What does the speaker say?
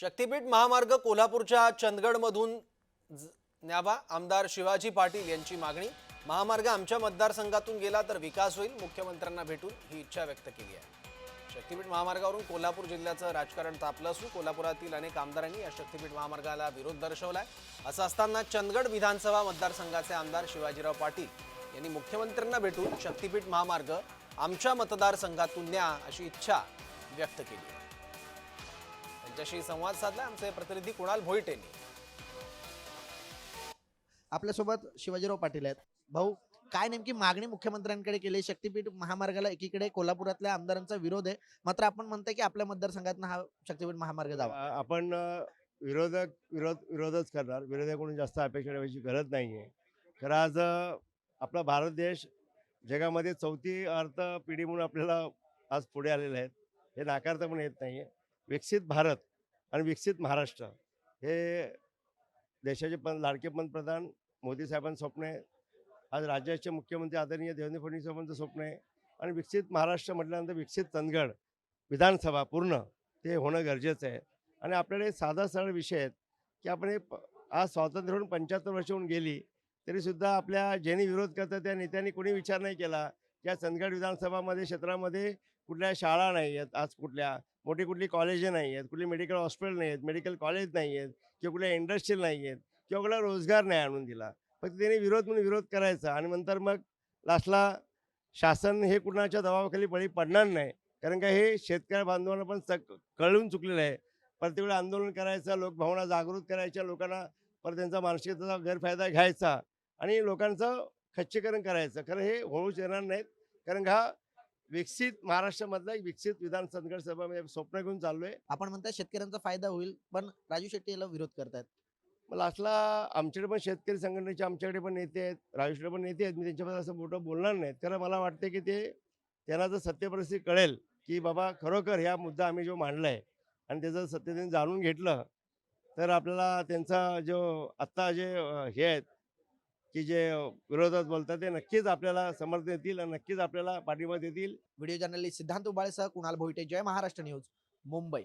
शक्तीपीठ महामार्ग कोल्हापूरच्या चंदगडमधून ज- न्यावा. आमदार शिवाजी पाटील यांची मागणी. महामार्ग आमच्या मतदारसंघातून गेला तर विकास होईल मुख्यमंत्र्यांना भेटून ही इच्छा व्यक्त केली आहे. शक्तीपीठ महामार्गावरून कोल्हापूर जिल्ह्याचं राजकारण तापलं असून कोल्हापुरातील अनेक आमदारांनी या शक्तीपीठ महामार्गाला विरोध दर्शवलाय. असं असताना चंदगड विधानसभा मतदारसंघाचे आमदार शिवाजीराव पाटील यांनी मुख्यमंत्र्यांना भेटून शक्तीपीठ महामार्ग आमच्या मतदारसंघातून न्या अशी इच्छा व्यक्त केली आहे. त्यांच्याशी संवाद साधला. आमचे प्रतिनिधी कुणाल भोईट यांनी आपल्यासोबत शिवाजीराव पाटील आहेत. भाऊ काय नेमकी मागणी मुख्यमंत्र्यांकडे केली? शक्तीपीठ महामार्गाला एकीकडे कोल्हापुरातल्या आमदारांचा विरोध आहे. मात्र आपण म्हणताय की आपल्या मतदारसंघात हा शक्तीपीठ महामार्ग जावा. आपण विरोधक विरोध विरोधच करणार. विरोधकाकडून जास्त अपेक्षा ठेवायची गरज नाही आहे खरं आज आपला भारत देश जगामध्ये चौथी अर्थ पिढी म्हणून आपल्याला आज पुढे आलेले आहेत. हे नाकारता पण येत नाही आहे विकसित भारत आणि विकसित महाराष्ट्र. हे देशाचे पण लाडके पंतप्रधान मोदी साहेबांचं स्वप्न आहे. आज राज्याचे मुख्यमंत्री आदरणीय देवेंद्र फडणवीस साहेबांचं स्वप्न आहे. आणि विकसित महाराष्ट्र म्हटल्यानंतर विकसित चंदगड विधानसभा पूर्ण ते होणं गरजेचं आहे. आणि आपल्याकडे साधा सरळ विषय आहेत की आपण हे आज स्वातंत्र्य होऊन पंच्याहत्तर वर्ष होऊन गेली तरीसुद्धा आपल्या ज्यांनी विरोध करतात त्या नेत्यांनी कोणी विचार नाही केला. की या चंदगड विधानसभामध्ये क्षेत्रामध्ये कुठल्या शाळा नाही आहेत आज कुठल्या मोठी कुठली कॉलेजे नाही आहेत कुठली मेडिकल हॉस्पिटल नाही आहेत मेडिकल कॉलेज नाही आहेत किंवा कुठल्या इंडस्ट्रील नाही आहेत किंवा कुठला रोजगार नाही आणून दिला. फक्त त्यांनी विरोध म्हणून विरोध करायचा आणि नंतर मग लास्टला शासन हे कुणाच्या दबावाखाली बळी पडणार नाही. कारण का हे शेतकरी बांधवांना पण च कळून चुकलेलं आहे. प्रत्येक वेळी आंदोलन करायचं लोकभावना जागृत करायच्या लोकांना परत त्यांचा मानसिकतेचा गैरफायदा घ्यायचा आणि लोकांचं खच्चीकरण करायचं. खरं हे होऊच येणार नाहीत. कारण का विकसित महाराष्ट्रामधला एक विकसित विधान संघर्ष सभा म्हणजे स्वप्न घेऊन चाललोय. आपण म्हणताय शेतकऱ्यांचा फायदा होईल पण राजू शेट्टी याला विरोध करतायत. मग लास्टला आमच्याकडे पण शेतकरी संघटनेचे आमच्याकडे पण नेते आहेत राजूकडे पण नेते आहेत. मी त्यांच्याबद्दल असं मोठं बोलणार नाहीत कारण मला वाटते की ते त्यांना जर सत्य परिस्थिती कळेल की बाबा खरोखर ह्या मुद्दा आम्ही जो मांडला आहे आणि त्याचं सत्य त्यांनी जाणून घेतलं तर आपल्याला त्यांचा जो आत्ता जे हे आहेत की जे विरोधात बोलतात ते नक्कीच आपल्याला समर्थन देतील आणि नक्कीच आपल्याला पाठिंबा देतील. व्हिडिओ जर्नलिस्ट सिद्धांत उबाळेसह कुणाल भोईटे. जय महाराष्ट्र न्यूज मुंबई.